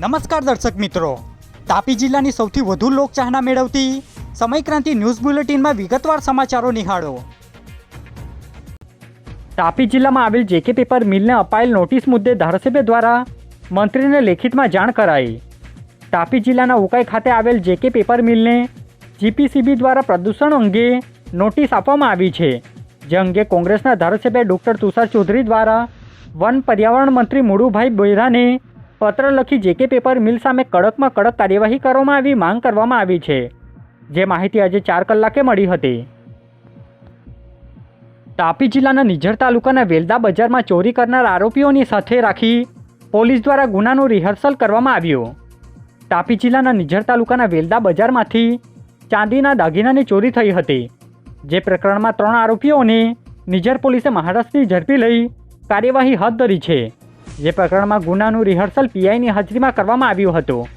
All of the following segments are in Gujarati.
નમસ્કાર દર્શક મિત્રો. તાપી જિલ્લાની સૌથી વધુ લોકચાહના મેળવતી સમયક્રાંતિ ન્યૂઝ બુલેટિનમાં વિગતવાર સમાચારો નિહાળો. તાપી જિલ્લામાં આવેલ જેકે પેપર મિલને અપાયેલ નોટિસ મુદ્દે ધારાસભ્ય દ્વારા મંત્રીને લેખિતમાં જાણ કરાઈ. તાપી જિલ્લાના ઉકાઈ ખાતે આવેલ જેકે પેપર મિલને જીપીસીબી દ્વારા પ્રદૂષણ અંગે નોટિસ આપવામાં આવી છે, જે અંગે કોંગ્રેસના ધારાસભ્ય ડૉક્ટર તુષાર ચૌધરી દ્વારા વન પર્યાવરણ મંત્રી મુળુભાઈ બોયરાને પત્ર લખી જેકે પેપર મિલ સામે કડકમાં કડક કાર્યવાહી કરવામાં આવી માંગ કરવામાં આવી છે. જે માહિતી આજે ચાર કલાકે મળી હતી. તાપી જિલ્લાના નિઝર તાલુકાના વેલદા બજારમાં ચોરી કરનાર આરોપીઓની સાથે રાખી પોલીસ દ્વારા ગુનાનું રિહર્સલ કરવામાં આવ્યું. તાપી જિલ્લાના નિઝર તાલુકાના વેલદા બજારમાંથી ચાંદીના દાગીનાની ચોરી થઈ હતી, જે પ્રકરણમાં ત્રણ આરોપીઓને નિઝર પોલીસે મહારાષ્ટ્રથી ઝડપી લઈ કાર્યવાહી હાથ ધરી છે. જે પ્રકરણમાં ગુનાનું રિહર્સલ પીઆઈની હાજરીમાં કરવામાં આવ્યું હતું.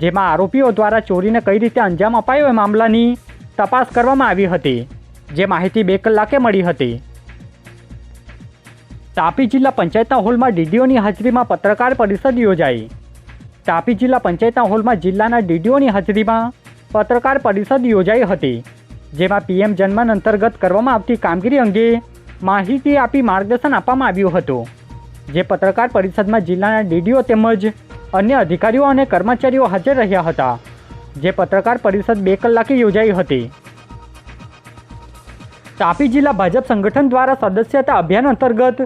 જેમાં આરોપીઓ દ્વારા ચોરીને કઈ રીતે અંજામ અપાયો એ મામલાની તપાસ કરવામાં આવી હતી, જે માહિતી બે કલાકે મળી હતી. તાપી જિલ્લા પંચાયતના હોલમાં ડીડીઓની હાજરીમાં પત્રકાર પરિષદ યોજાઈ. તાપી જિલ્લા પંચાયતના હોલમાં જિલ્લાના ડીડીઓની હાજરીમાં પત્રકાર પરિષદ યોજાઈ હતી, જેમાં પીએમ જન્મન અંતર્ગત કરવામાં આવતી કામગીરી અંગે માહિતી આપી માર્ગદર્શન આપવામાં આવ્યું હતું. જે પત્રકાર પરિષદમાં જિલ્લાના ડીડીઓ તેમજ અન્ય અધિકારીઓ અને કર્મચારીઓ હાજર રહ્યા હતા, જે પત્રકાર પરિષદ બે કલાકે યોજાઈ હતી. તાપી જિલ્લા ભાજપ સંગઠન દ્વારા સદસ્યતા અભિયાન અંતર્ગત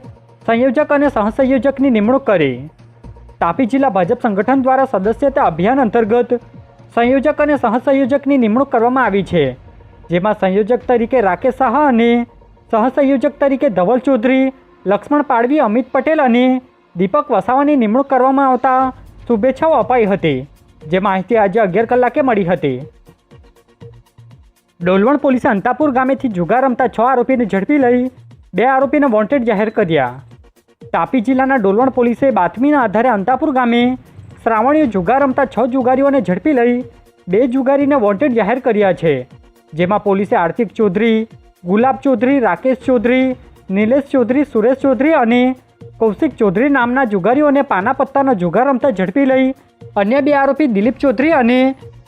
સંયોજક અને સહસંયોજકની નિમણૂક કરી. તાપી જિલ્લા ભાજપ સંગઠન દ્વારા સદસ્યતા અભિયાન અંતર્ગત સંયોજક અને સહસંયોજકની નિમણૂક કરવામાં આવી છે, જેમાં સંયોજક તરીકે રાકેશ શાહ અને સહસંયોજક તરીકે ધવલ ચૌધરી લક્ષ્મણ પાડવી અમિત પટેલ અને દીપક વસાવાની નિમણૂક કરવામાં આવતા શુભેચ્છાઓ અપાઈ હતી. જે માહિતી આજે અગિયાર કલાકે મળી હતી. ડોલવણ પોલીસે અંતાપુર ગામેથી જુગાર રમતા છ આરોપીને ઝડપી લઈ બે આરોપીને વોન્ટેડ જાહેર કર્યા. તાપી જિલ્લાના ડોલવણ પોલીસે બાતમીના આધારે અંતાપુર ગામે શ્રાવણીએ જુગાર રમતા છ જુગારીઓને ઝડપી લઈ બે જુગારીને વોન્ટેડ જાહેર કર્યા છે. જેમાં પોલીસે આર્થિક ચૌધરી, ગુલાબ ચૌધરી, રાકેશ ચૌધરી નિલેશ ચૌધરી, સુરેશ ચૌધરી અને કૌશિક ચૌધરી નામના જુગારીઓને પાના પત્તાનો જુગાર રમતા ઝડપી લઈ. અન્ય બે આરોપી દિલીપ ચૌધરી અને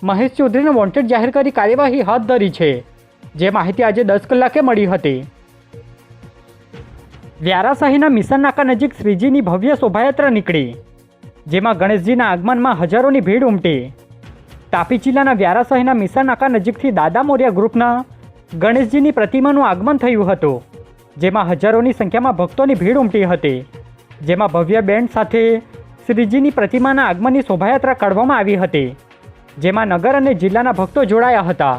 મહેશ ચૌધરીને વોન્ટેડ જાહેર કરી કાર્યવાહી હાથ ધરી છે. જે માહિતી આજે દસ કલાકે મળી હતી. વ્યારાશાહીના મિશન નાકા નજીક શ્રીજીની ભવ્ય શોભાયાત્રા નીકળી, જેમાં ગણેશજીના આગમનમાં હજારોની ભીડ ઉમટી. તાપી જિલ્લાના વ્યારાશાહીના મિશન નાકા નજીકથી દાદા મોર્યા ગ્રુપના ગણેશજીની પ્રતિમાનું આગમન થયું હતું. જેમાં હજારોની સંખ્યામાં ભક્તોની ભીડ ઉમટી હતી. જેમાં ભવ્ય બેન્ડ સાથે શ્રીજીની પ્રતિમાના આગમનની શોભાયાત્રા કાઢવામાં આવી હતી. જેમાં નગર અને જિલ્લાના ભક્તો જોડાયા હતા.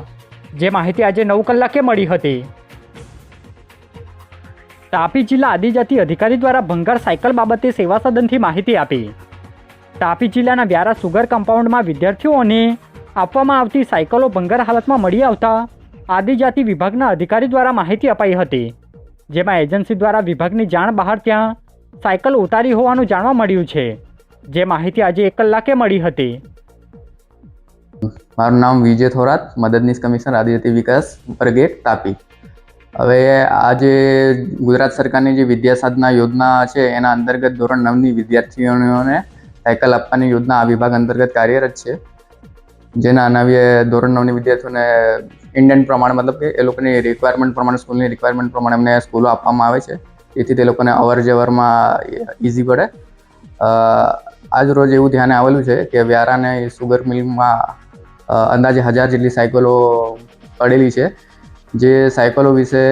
જે માહિતી આજે નવ કલાકે મળી હતી. તાપી જિલ્લા આદિજાતિ અધિકારી દ્વારા ભંગાર સાયકલ બાબતે સેવા સદનથી માહિતી આપી. તાપી જિલ્લાના વ્યારા સુગર કમ્પાઉન્ડમાં વિદ્યાર્થીઓને આપવામાં આવતી સાયકલો ભંગાર હાલતમાં મળી આવતા આદિજાતિ વિભાગના અધિકારી દ્વારા માહિતી અપાઈ હતી. જેમાં એજન્સી દ્વારા વિભાગની જાણ બહાર ત્યાં સાયકલ ઉતારી હોવાનું જાણવા મળ્યું છે. જે માહિતી આજે એક કલાકે મળી હતી. મારું નામ વિજય થોરાત મદદનીશ કમિશનર, આદિજાતિ વિકાસ બ્રિગેડ, તાપી. હવે આ જે ગુજરાત સરકારની જે વિદ્યા સાધના યોજના છે, એના અંતર્ગત ધોરણ નવની વિદ્યાર્થીઓને સાયકલ આપવાની યોજના આ વિભાગ અંતર્ગત કાર્યરત છે. જેના નવી ધોરણ નવની વિદ્યાર્થીઓને ઇન્ડિયન પ્રમાણે મતલબ કે એ લોકોની રિક્વાયરમેન્ટ પ્રમાણે સ્કૂલની રિક્વાયરમેન્ટ પ્રમાણે એમને સ્કૂલો આપવામાં આવે છે. તેથી તે લોકોને અવર જવરમાં ઇઝી પડે. આજ રોજ એવું ધ્યાને આવેલું છે કે વ્યારાને સુગર મિલમાં અંદાજે હજાર જેટલી સાયકલો પડેલી છે. જે સાયકલો વિશે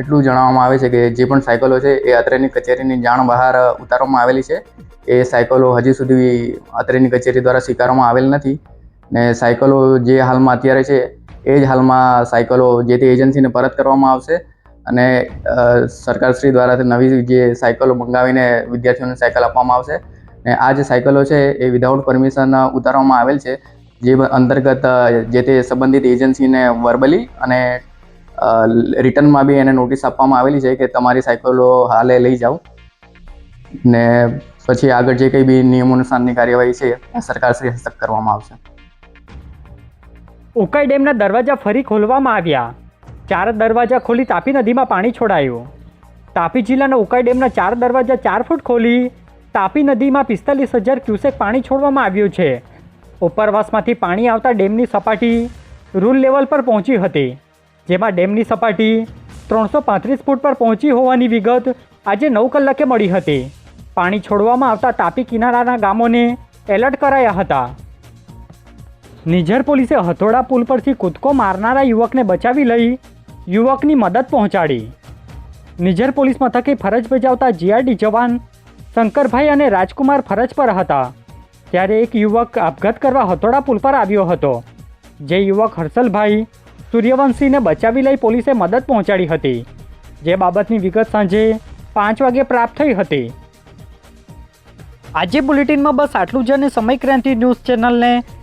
એટલું જણાવવામાં આવે છે કે જે પણ સાયકલો છે એ અત્રેની કચેરીની જાણ બહાર ઉતારવામાં આવેલી છે. એ સાયકલો હજી સુધી અત્રેની કચેરી દ્વારા સ્વીકારવામાં આવેલ નથી ને સાયકલો જે હાલમાં અત્યારે છે એ જ હાલમાં સાયકલો જે તે એજન્સીને પરત કરવામાં આવશે અને સરકારશ્રી દ્વારા નવી જે સાયકલો મંગાવીને વિદ્યાર્થીઓને સાયકલ આપવામાં આવશે. ને આ જે સાયકલો છે એ વિધાઉટ પરમિશન ઉતારવામાં આવેલ છે, જે અંતર્ગત જે તે સંબંધિત એજન્સીને વર્બલી અને રિટર્નમાં બી એને નોટિસ આપવામાં આવેલી છે કે તમારી સાયકલો હાલે લઈ જાઓ. ને પછી આગળ જે કંઈ બી નિયમોનુસારની કાર્યવાહી છે એ સરકારશ્રી હસ્તક કરવામાં આવશે. ઉકાઈ ડેમના દરવાજા ફરી ખોલવામાં આવ્યા. ચાર દરવાજા ખોલી તાપી નદીમાં પાણી છોડાયું. તાપી જિલ્લાના ઉકાઈ ડેમના ચાર દરવાજા ચાર ફૂટ ખોલી તાપી નદીમાં પિસ્તાલીસ હજાર ક્યુસેક પાણી છોડવામાં આવ્યું છે. ઉપરવાસમાંથી પાણી આવતા ડેમની સપાટી રૂલ લેવલ પર પહોંચી હતી, જેમાં ડેમની સપાટી ત્રણસો પાંત્રીસ ફૂટ પર પહોંચી હોવાની વિગત આજે નવ કલાકે મળી હતી. પાણી છોડવામાં આવતા તાપી કિનારાના ગામોને એલર્ટ કરાયા હતા. નિઝર પોલીસે હથોડા પુલ પરથી કૂદકો મારનારા યુવકને બચાવી લઈ યુવકની મદદ પહોંચાડી. નિઝર પોલીસ મથકે ફરજ બજાવતા જીઆરડી જવાન શંકરભાઈ અને રાજકુમાર ફરજ પર હતા. ત્યારે એક યુવક આપઘાત કરવા હથોડા પુલ પર આવ્યો હતો. જે યુવક હર્ષલભાઈ સૂર્યવંશીને બચાવી લઈ પોલીસે મદદ પહોંચાડી હતી. જે બાબતની વિગત સાંજે પાંચ વાગે પ્રાપ્ત થઈ હતી. આજે બુલેટિનમાં બસ આટલું જ અને સમય ક્રાંતિ ન્યૂઝ ચેનલને